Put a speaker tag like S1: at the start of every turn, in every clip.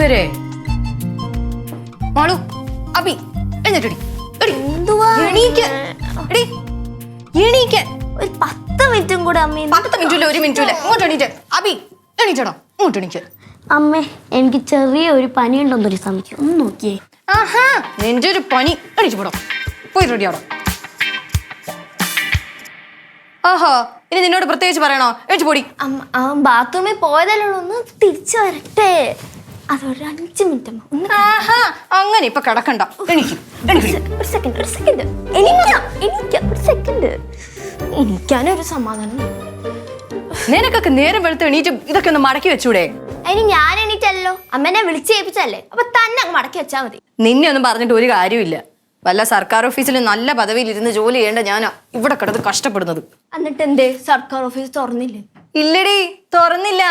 S1: ഇതുവരെ? മാളു അബി എഴുന്നേറ്റടി.
S2: ഒരു പത്ത് മിനിറ്റും കൂടെ അമ്മ.
S1: പത്ത് മിനിറ്റില്ല ഒരു മിനിറ്റില്ല? ഇങ്ങോട്ട് എണീറ്റ്. അബി എണീറ്റടോ. ഇങ്ങോട്ട് എണീക്ക്
S2: അമ്മേ എനിക്ക് ചെറിയ ഒരു പനി പനിയുണ്ടെന്നൊരു സമയം. ഒന്ന് നോക്കിയേ.
S1: ആഹാ നിന്റെ ഒരു പനി. എണീച്ചു പോടോ. പോയി റെഡി ആടോ ആഹാ ഇനി നിന്നോട് പ്രത്യേകിച്ച് പറയണോ? എണീറ്റ് പോടി.
S2: ബാത്റൂമിൽ പോയതല്ലേ ഒന്ന് തിരിച്ചു വരട്ടെ. അതൊരു അഞ്ച് മിനിറ്റ്
S1: അങ്ങനെ ഇപ്പൊ കിടക്കണ്ട. എനിക്ക് എനിക്ക്
S2: ഒരു സെക്കൻഡ് ഒരു സെക്കൻഡ് എനിക്ക് എനിക്കാം ഒരു സെക്കൻഡ് എനിക്കാനൊരു സമാധാനം
S1: നിനക്കൊക്കെ നേരം വെളുത്ത് എണീറ്റ് ഇതൊക്കെ ഒന്ന് മടക്കി വെച്ചൂടെ?
S2: അതിന് ഞാൻ എണീറ്റല്ലോ? അമ്മനെ വിളിച്ച് ഏൽപ്പിച്ചല്ലേ അപ്പൊ തന്നെ അങ്ങ് മടക്കി വെച്ചാ മതി.
S1: നിന്നെ ഒന്നും പറഞ്ഞിട്ട് ഒരു കാര്യമില്ല വല്ല സർക്കാർ ഓഫീസിൽ നല്ല പദവിയിൽ ഇരുന്ന് ജോലി ചെയ്യേണ്ട ഞാനാ ഇവിടെ കിടന്ന് കഷ്ടപ്പെടുന്നത്.
S2: എന്നിട്ട് എന്തേ സർക്കാർ ഓഫീസ് തുറന്നില്ലേ?
S1: ഇല്ലടി തുറന്നില്ല.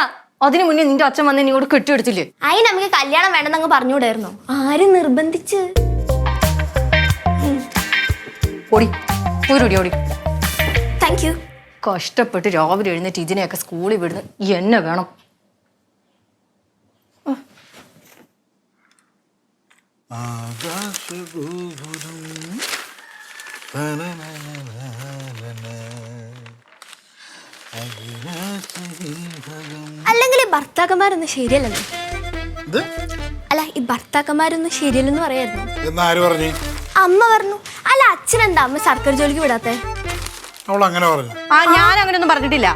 S1: അതിനു മുന്നേ നിന്റെ അച്ഛൻ വന്ന് നീ ഇവിടെ കെട്ടിയെടുത്തില്ലേ?
S2: അതിന് നമുക്ക് കല്യാണം വേണ്ടെന്ന് അങ്ങ് പറഞ്ഞുകൂടായിരുന്നു ആര് നിർബന്ധിച്ച്.
S1: ഓടി ഓടി ഓടി.
S2: താങ്ക് യു
S1: കഷ്ടപ്പെട്ട് രാവിലെ എഴുന്നേറ്റ് ഇതിനെയൊക്കെ സ്കൂളിൽ വിടുന്ന എന്നെ വേണം.
S3: ആകാശഗോപുരം
S2: ഭർത്താക്കന്മാരൊന്നും ശരിയല്ലെന്ന്
S3: ഇത്
S2: അല്ല ഈ ഭർത്താക്കന്മാരൊന്നും ശരിയല്ലെന്ന് പറയായിരുന്നു.
S3: എന്നാര് പറഞ്ഞു?
S2: അമ്മ പറഞ്ഞു. അല്ല അച്ഛൻ എന്താ അമ്മ സർക്കാർ ജോലിക്ക് വിടാത്തെ?
S3: അവൾ അങ്ങനെ പറഞ്ഞു.
S1: ആ ഞാൻ അങ്ങനെയൊന്നും പറഞ്ഞിട്ടില്ല.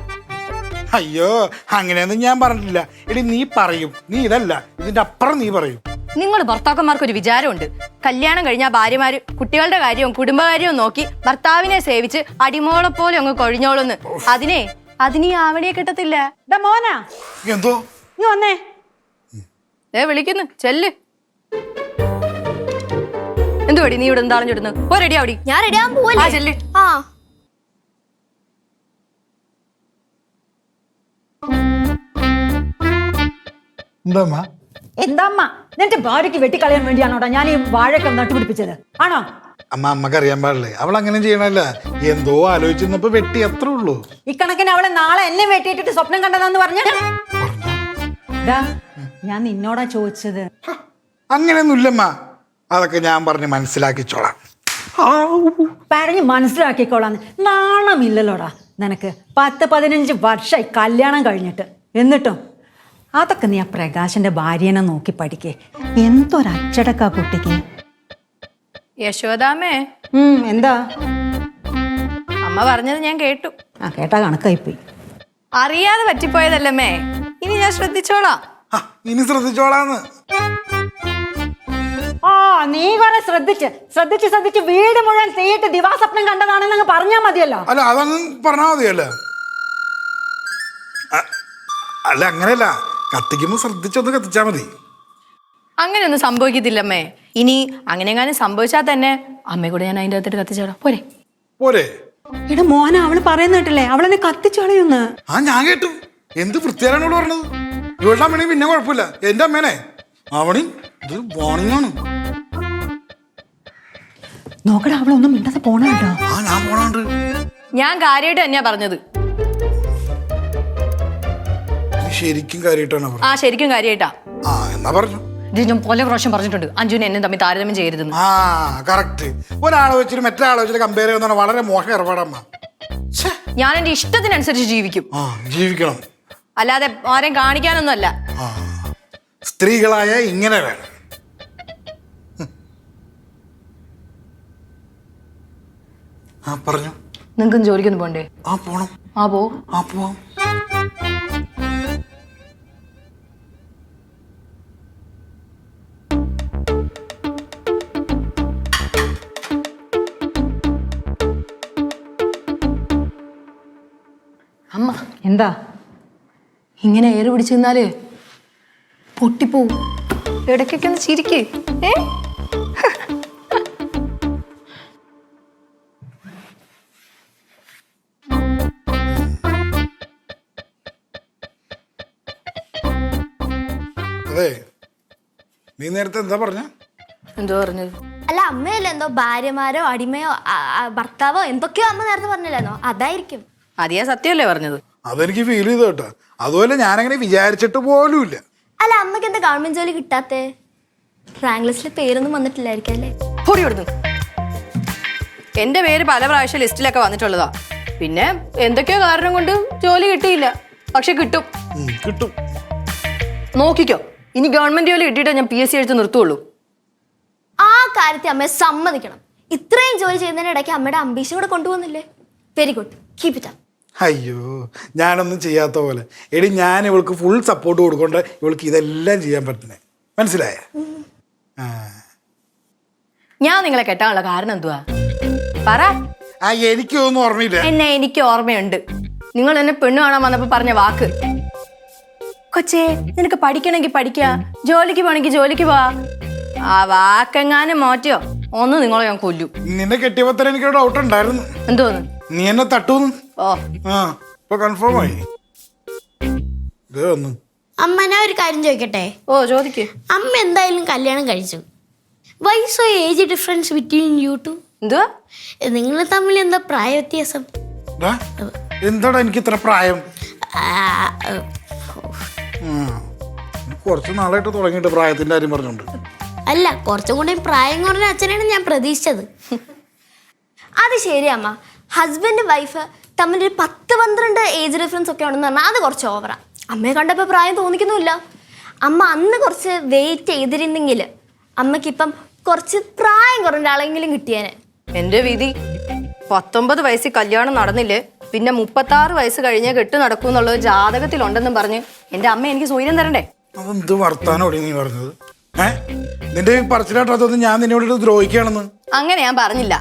S3: അയ്യോ അങ്ങനെയൊന്നും ഞാൻ പറഞ്ഞിട്ടില്ല. എടി നീ പറയും. നീ ഇതല്ല. ഇതിന്റെ അപ്പുറം നീ പറയും.
S1: നിങ്ങൾ ഭർത്താക്കന്മാർക്ക് ഒരു വിചാരമുണ്ട്. കല്യാണം കഴിഞ്ഞ ഭാര്യമാര് കുട്ടികളുടെ കാര്യവും കുടുംബകാര്യവും നോക്കി ഭർത്താവിനെ സേവിച്ച് അടിമോളെ പോലെ അങ്ങ് കൊഴിഞ്ഞോളുന്ന്. അതിനെ അതിന് ഈ ആവണിയെ കിട്ടത്തില്ല.
S4: ഡാ മോനാ.
S3: എന്തോ?
S4: നീ വന്നേ.
S1: ഏ വിളിക്കുന്നു. ചെല്ല്. എന്തുപടി നീ ഇവിടെ എന്താണെന്ന് ചുടുന്നു ഓ റെഡി അവിടെ
S2: ഞാൻ റെഡി ആവാൻ
S1: ആ
S2: പോവല്ലേ
S1: ചെല്ല്.
S2: ആ.
S3: എന്താമ്മ?
S4: എന്താ അമ്മ നിന്റെ ഭാര്യയ്ക്ക് വെട്ടിക്കളയാൻ വേണ്ടിയാണോടാ ഞാൻ ഈ വാഴയൊക്കെ നട്ടുപിടിപ്പിച്ചത്. ആണോ?
S3: അമ്മ അമ്മയ്ക്ക് അറിയാൻ പാടില്ലേ? അവൾ അങ്ങനെ ചെയ്യണല്ല. എന്തോ ആലോചിച്ചിരുന്നപ്പോ വെട്ടി അത്രേ ഉള്ളൂ.
S4: ഇക്കണക്കിന് അവളെ നാളെ എന്നെ വെട്ടിയിട്ട് സ്വപ്നം കണ്ടതാന്ന് പറഞ്ഞ? ഞാൻ നിന്നോടാ ചോദിച്ചത്.
S3: അങ്ങനെയൊന്നുമില്ലമ്മ. അതൊക്കെ ഞാൻ പറഞ്ഞ് മനസ്സിലാക്കിച്ചോളാം.
S4: പറഞ്ഞ് മനസ്സിലാക്കിക്കോളാന്ന്. നാണമില്ലല്ലോടാ നിനക്ക്. പത്ത് പതിനഞ്ച് വർഷമായി കല്യാണം കഴിഞ്ഞിട്ട്. എന്നിട്ടും അതൊക്കെ നീ ആ പ്രകാശന്റെ ഭാര്യനെ നോക്കി പഠിക്കേ. എന്തൊരച്ചടക്കാ കുട്ടിക്ക്.
S1: യശോദാമേ
S4: ഉം, എന്താ?
S1: അമ്മ പറഞ്ഞത് ഞാൻ കേട്ടു.
S4: ആ കേട്ടാ കണക്കായിപ്പോയി.
S1: അറിയാതെ പറ്റിപ്പോയതല്ലമ്മേ. ഇനി ഞാൻ ശ്രദ്ധിച്ചോളാം.
S3: ആ, ഇനി ശ്രദ്ധിച്ചോളാന്ന്.
S4: ആ നീ കുറെ ശ്രദ്ധിച്ച് ശ്രദ്ധിച്ച് ശ്രദ്ധിച്ച് വീട് മുഴുവൻ തീയിട്ട് ദിവാസ്വപ്നം കണ്ടതാണെന്ന് പറഞ്ഞാ മതിയല്ലോ.
S3: അല്ല അതങ്ങ് പറഞ്ഞാ മതിയല്ലോ. അ- അല്ല അങ്ങനെയല്ല. കത്തിക്കുമ്പോ ശ്രദ്ധിച്ചൊന്ന് കത്തിച്ചാ മതി.
S1: അങ്ങനെയൊന്നും സംഭവിക്കത്തില്ലമ്മേ. ഇനി അങ്ങനെങ്ങാനും സംഭവിച്ചാൽ തന്നെ അമ്മയെ കൂടെ ഞാൻ അതിന്റെ അകത്തിട്ട് കത്തിച്ചോളാം. പോരെ.
S3: പോരെ.
S4: എടാ മോനെ അവൾ പറയുന്ന കേട്ടില്ലേ? അവളെന്നെ കത്തിച്ചളയുന്ന്
S3: ആ ഞാൻ കേട്ടു. എന്ത് വൃത്തിയാരാണ് ഇവിടെ പറഞ്ഞത്? ഇവളുടെ അമ്മണി പിന്നെ കുഴപ്പമില്ല. എന്റെ അമ്മേനെ. അവണി ഇത് വാണിംഗ് ആണ്.
S4: നോക്കടാ അവളൊന്നും മിണ്ടാതെ പോണല്ലോ
S3: ആ ഞാൻ പോണാണ്ട്.
S1: ഞാൻ കാര്യമായിട്ട് തന്നെയാ പറഞ്ഞത്.
S3: ശരിക്കും കാര്യമായിട്ടാണ് പറഞ്ഞത്?
S1: ആ ശരിക്കും കാര്യമായിട്ടാ.
S3: ആ എന്നാ പറഞ്ഞു.
S1: ഞാൻ പല പ്രാവശ്യം പറഞ്ഞിട്ടുണ്ട്. അഞ്ജുനെ എന്നെ തമ്മിൽ താരതമ്യം ചെയ്യരുതെന്ന്.
S3: ആ കറക്റ്റ് ഒരാളെ വെച്ചിട്ട് മറ്റൊരാളെ വെച്ചിട്ട് കമ്പയർ ചെയ്യുന്ന വളരെ മോശം ഏർപ്പാടമ്മ.
S1: ഞാൻ എന്റെ ഇഷ്ടത്തിനനുസരിച്ച് ജീവിക്കും.
S3: ജീവിക്കണം.
S1: അല്ലാതെ ആരെയും കാണിക്കാനൊന്നും അല്ല
S3: ആ സ്ത്രീകളായ ഇങ്ങനെ വേണം. ആ പറഞ്ഞു.
S1: നിങ്ങൾക്കും ജോലിക്കൊന്നും പോണ്ടേ?
S3: ആ പോണം.
S1: ആ പോ.
S3: ആ പോവാം.
S1: അമ്മ
S4: എന്താ?
S1: ഇങ്ങനെ ഏറ് പിടിച്ചു നിന്നാൽ പൊട്ടിപ്പോവും. ഇടയ്ക്കൊക്കെ ഒന്ന് ചിരിക്ക്. ഏ?
S3: അതെ നീ നേരത്തെ എന്താ പറഞ്ഞ?
S1: എന്തോ പറഞ്ഞത്?
S2: അല്ല അമ്മയല്ലേ എന്തോ ഭാര്യമാരോ അടിമയോ ഭർത്താവോ എന്തൊക്കെയോ അമ്മ നേരത്തെ പറഞ്ഞില്ലായിരുന്നോ? അതായിരിക്കും.
S1: അതിയാ സത്യല്ലേ പറഞ്ഞത്?
S3: അതെനിക്ക് ഫീൽ ചെയ്തു കേട്ടോ. അതുപോലെ ഞാനങ്ങനെ വിചാരിച്ചിട്ട് പോലുമില്ല.
S2: അല്ല അമ്മയ്ക്ക് എന്താ ഗവൺമെന്റ് ജോലി കിട്ടാത്തേ? റാങ്ക് ലിസ്റ്റിൽ പേരൊന്നും വന്നിട്ടില്ലായിരിക്കും അല്ലേ?
S1: പൊടി കൊടുത്തു എന്റെ പേര് പല പ്രാവശ്യം ലിസ്റ്റിലൊക്കെ വന്നിട്ടുള്ളതാ. പിന്നെ എന്തൊക്കെയോ കാരണം കൊണ്ട് ജോലി കിട്ടിയില്ല. പക്ഷെ കിട്ടും.
S3: കിട്ടും.
S1: നോക്കിക്കോ. ഇനി ഗവൺമെന്റ് ജോലി കിട്ടിയിട്ട് ഞാൻ പി എസ് സി എഴുത്ത് നിർത്തുള്ളൂ.
S2: ആ കാര്യത്തിൽ അമ്മയെ സമ്മതിക്കണം. ഇത്രയും ജോലി ചെയ്യുന്നതിനിടയ്ക്ക് അമ്മയുടെ അംബീഷൻ കൂടെ കൊണ്ടുപോകുന്നില്ലേ? വെരി ഗുഡ് കീപ് ഇറ്റ്
S3: അയ്യോ ഞാനൊന്നും ചെയ്യാത്ത പോലെ. എടി ഞാൻ ഇവൾക്ക് ഫുൾ സപ്പോർട്ട് കൊടുക്കൊണ്ട് ഇവൾക്ക് ഇതെല്ലാം ചെയ്യാൻ പറ്റുന്നേ. മനസ്സിലായ?
S1: ഞാൻ നിങ്ങളെ കെട്ടാനുള്ള കാരണം എന്തുവാ? പറ.
S3: ആ എനിക്കൊന്നും ഓർമ്മയില്ല.
S1: എന്നെ എനിക്ക് ഓർമ്മയുണ്ട്. നിങ്ങൾ എന്നെ പെണ്ണ് കാണാൻ വന്നപ്പോ പറഞ്ഞ വാക്ക്. കൊച്ചേ നിനക്ക് പഠിക്കണമെങ്കിൽ പഠിക്കാ. ജോലിക്ക് പോണെങ്കിൽ ജോലിക്ക് പോവാ. ആ വാക്കെങ്ങാനും മാറ്റിയോ? ഒന്ന് നിങ്ങളെ ഞാൻ കൊല്ലു.
S3: നിന്നെ കെട്ടിയപ്പോ തന്നെ എനിക്ക് ഡൗട്ട് ഉണ്ടായിരുന്നു.
S1: എന്തോന്ന്?
S3: നീ എന്നെ തട്ടൂന്ന്
S1: ഓ.
S3: ആ ഇപ്പൊ കൺഫേം ആയി. ഇതേ ഒന്ന്
S5: അമ്മ ഞാൻ ഒരു കാര്യം ചോദിക്കട്ടെ?
S1: ഓ ചോദിക്ക്.
S5: അമ്മ എന്തായാലും കല്യാണം കഴിച്ചു. Why so age difference between you two
S1: എന്തുവാ?
S5: നിങ്ങൾ തമ്മിൽ എന്താ പ്രായ വ്യത്യാസം
S3: ഡാ, എന്താടാ എനിക്ക് ഇത്ര പ്രായം?
S5: ആ, ആ,
S3: ഉം. കുറച്ച് നാളായിട്ട് തുടങ്ങിയിട്ട് പ്രായത്തിന്റെ കാര്യം പറഞ്ഞോണ്ട്.
S5: അല്ല കുറച്ചും കൂടി പ്രായം കുറഞ്ഞ അച്ഛനാണ് ഞാൻ പ്രതീക്ഷിച്ചത്.
S2: അത് ശരി അമ്മ. ഹസ്ബൻഡ് വൈഫ് തമ്മിൽ ഒരു പത്ത് പന്ത്രണ്ട് ഏജ് ഡിഫറൻസ് ഒക്കെ ഉണ്ടെന്ന് പറഞ്ഞാൽ അത് കുറച്ച് ഓവറാണ് അമ്മയെ കണ്ടപ്പോൾ പ്രായം തോന്നിക്കുന്നുമില്ല. അമ്മ അന്ന് കുറച്ച് വെയിറ്റ് ചെയ്തിരുന്നെങ്കിൽ അമ്മയ്ക്കിപ്പം കുറച്ച് പ്രായം കുറഞ്ഞ ആളെങ്കിലും കിട്ടിയേനെ.
S1: എന്റെ വിധി പത്തൊമ്പത് വയസ്സിൽ കല്യാണം നടന്നില്ലേ പിന്നെ മുപ്പത്തി ആറ് വയസ്സ് കഴിഞ്ഞേ കെട്ട് നടക്കും എന്നുള്ളത് ജാതകത്തിലുണ്ടെന്നും പറഞ്ഞ് എന്റെ അമ്മ എനിക്ക് സൂര്യം തരണ്ടേ?
S3: അതെന്ത് വർത്താനോടി നീ പറഞ്ഞത്? നിന്റെ ഞാൻ നിന്നോട് ദ്രോഹിക്കുകയാണെന്ന്.
S1: അങ്ങനെ ഞാൻ പറഞ്ഞില്ല.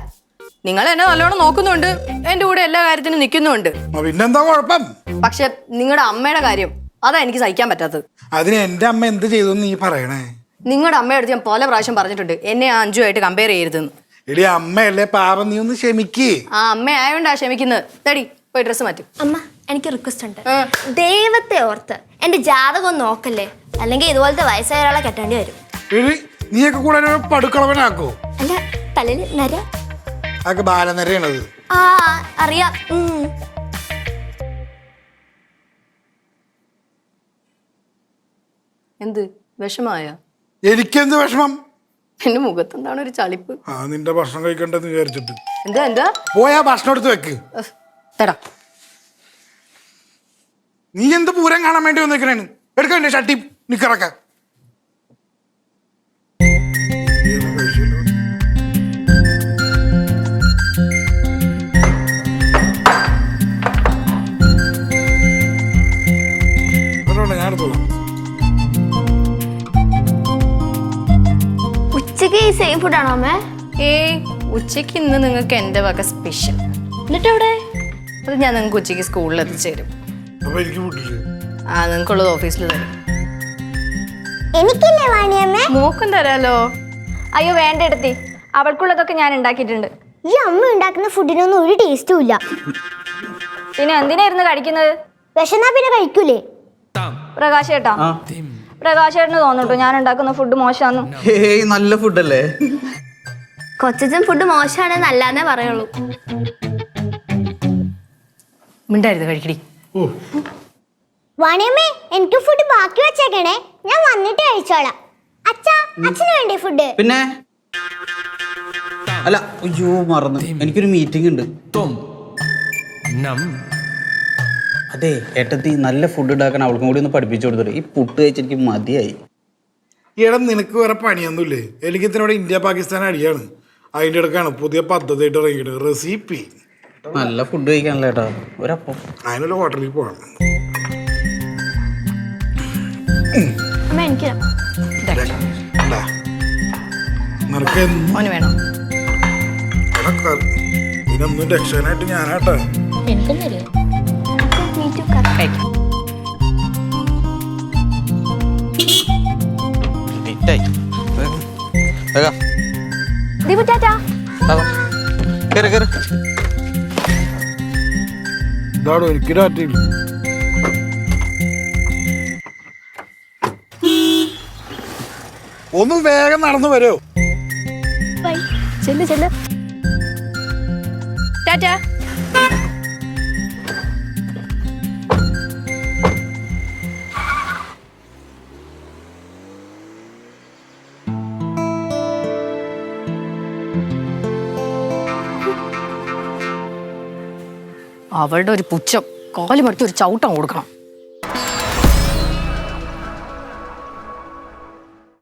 S1: നിങ്ങൾ എന്നെ നല്ലോണം നോക്കുന്നുണ്ട്. എന്റെ കൂടെ എല്ലാ കാര്യത്തിനും നിൽക്കുന്നുണ്ട്.
S3: ആ, പിന്നെന്താ കുഴപ്പം?
S1: പക്ഷെ നിങ്ങളുടെ അമ്മയുടെ കാര്യം അതാ എനിക്ക് സഹിക്കാൻ പറ്റാത്തത്.
S3: അതിന് എന്റെ അമ്മ എന്ത് ചെയ്തു നീ പറയണേ?
S1: നിങ്ങളുടെ അമ്മയുടെ അടുത്ത് ഞാൻ പല പ്രാവശ്യം പറഞ്ഞിട്ടുണ്ട് എന്നെ ആ അഞ്ചുമായിട്ട് കമ്പയർ ചെയ്യരുതെന്ന്.
S3: എടി അമ്മയല്ലേ പാപം നീ ഒന്ന് ക്ഷമിക്കേ.
S1: ആ അമ്മ ആയോണ്ടാ ക്ഷമിക്കുന്നത് തടി പോയി ഡ്രസ്സ് മാറ്റി.
S2: അമ്മ എനിക്ക് റിക്വസ്റ്റ് ഉണ്ട്. ദൈവത്തെ ഓർത്ത് എന്റെ ജാതകം ഒന്ന് നോക്കല്ലേ? അല്ലെങ്കിൽ ഇതുപോലത്തെ വയസ്സായ ഒരാളെ കെട്ടേണ്ടി വരും.
S3: എടി നീയൊക്കെ കൂടെ പടുക്കളവനാക്കോ?
S2: അല്ല തലയിൽ നര
S3: അതൊക്കെ ബാലനരയാണത്
S2: ആ അറിയാം. ഉം.
S1: എന്ത്? വിഷമായ?
S3: എനിക്കെന്ത് വിഷമം?
S1: എന്റെ മുഖത്ത് എന്താണ് ഒരു ചളിപ്പ്?
S3: ആ നിന്റെ ഭക്ഷണം കഴിക്കണ്ടെന്ന് വിചാരിച്ചിട്ട്.
S1: എന്താ എന്താ?
S3: പോയാ ഭക്ഷണം എടുത്ത് വെക്ക്.
S1: ഉഫ്, തടാ
S3: നീ എന്ത് പൂരം കാണാൻ വേണ്ടി വന്നേക്കണേന്ന്? എടുക്കണ്ടേ ഷട്ടി? നിക്കറക്ക.
S2: ഉച്ചയ്ക്ക് ഈ സെയിം ഫുഡാണോ അമ്മേ?
S1: ഏയ് ഉച്ചയ്ക്ക് ഇന്ന് നിങ്ങൾക്ക് എന്റെ വക സ്പെഷ്യൽ
S2: എന്നിട്ട് എവിടെ
S1: അത് ഞാൻ നിങ്ങൾക്ക് ഉച്ചയ്ക്ക് സ്കൂളിൽ എത്തിച്ചേരും ആ നിങ്ങൾക്കുള്ളത് ഓഫീസിൽ തരും.
S2: എനിക്കില്ലേ വാണിയമ്മേ
S1: മോക്കും തരാലോ.
S2: അയ്യോ വേണ്ട എടുത്തി. അവൾക്കുള്ളതൊക്കെ ഞാൻ ഉണ്ടാക്കിയിട്ടുണ്ട്.
S6: ഈ അമ്മ ഉണ്ടാക്കുന്ന ഫുഡിനൊന്നും ഒരു ടേസ്റ്റും ഇല്ല.
S2: പിന്നെ എന്തിനായിരുന്നു കഴിക്കുന്നത്?
S6: വിശന്നാ പിന്നെ കഴിക്കൂലേ?
S2: പ്രകാശ് ചേട്ടാ പ്രകാശ് ചേട്ടന് തോന്നുട്ടോ? ഞാൻ ഉണ്ടാക്കുന്ന ഫുഡ് മോശാന്ന്.
S7: ഹേയ് നല്ല ഫുഡല്ലേ
S2: കൊച്ചച്ചൻ ഫുഡ് മോശമാണ് നല്ലാന്നേ പറയുള്ളൂ.
S1: മിണ്ടായിരുന്നു കഴിക്കടി.
S6: വണിയമ്മേ എനിക്ക് ഫുഡ് ബാക്കി വെച്ചേക്കണേ. ഞാൻ വന്നിട്ട് കഴിച്ചോളാം. അച്ഛാ അച്ഛന് വേണ്ടി ഫുഡ്
S7: പിന്നെ? അല്ല അയ്യോ മറന്നു. എനിക്കൊരു മീറ്റിംഗ് ഉണ്ട്. അതെ ഏട്ടത്തി നല്ല ഫുഡ് ഉണ്ടാക്കാൻ അവൾക്കും കൂടി ഒന്ന് പഠിപ്പിച്ചു കൊടുത്തിട്ട് ഈ പുട്ട് കഴിച്ചെനിക്ക് മതിയായി.
S3: ഏടം നിനക്ക് വേറെ പണിയൊന്നുമില്ലേ? എനിക്ക് ഇതിനോട് ഇന്ത്യ പാകിസ്ഥാൻ അടിയാണ്. അതിന്റെ ഇടക്കാണ് പുതിയ പദ്ധതിയായിട്ട് ഇറങ്ങിയിട്ട് റെസിപ്പി
S7: നല്ല ഫുഡ് കഴിക്കാനല്ലേ ഏട്ടാ. ഒരപ്പം
S3: അതിനൊരു ഹോട്ടലിൽ പോകണം
S2: അമ്മ എനിക്ക്.
S3: നിനക്ക്
S1: വേണം.
S3: ഇതിനൊന്നും ഞാനാട്ടാ.
S1: കഴിക്കാം
S7: വേഗം.
S2: ദീപു ടാറ്റാ.
S7: കേറ് കേറ്
S3: ഇതാടോ എനിക്ക് ഡാറ്റയില്ല ഒന്ന് വേഗം നടന്നു വരോ.
S2: ചെല്ല് ചെല്ല്.
S1: ടാറ്റാ അവളുടെ ഒരു പുച്ഛം. കാൽ ഒരു ചവിട്ടം കൊടുക്കണം.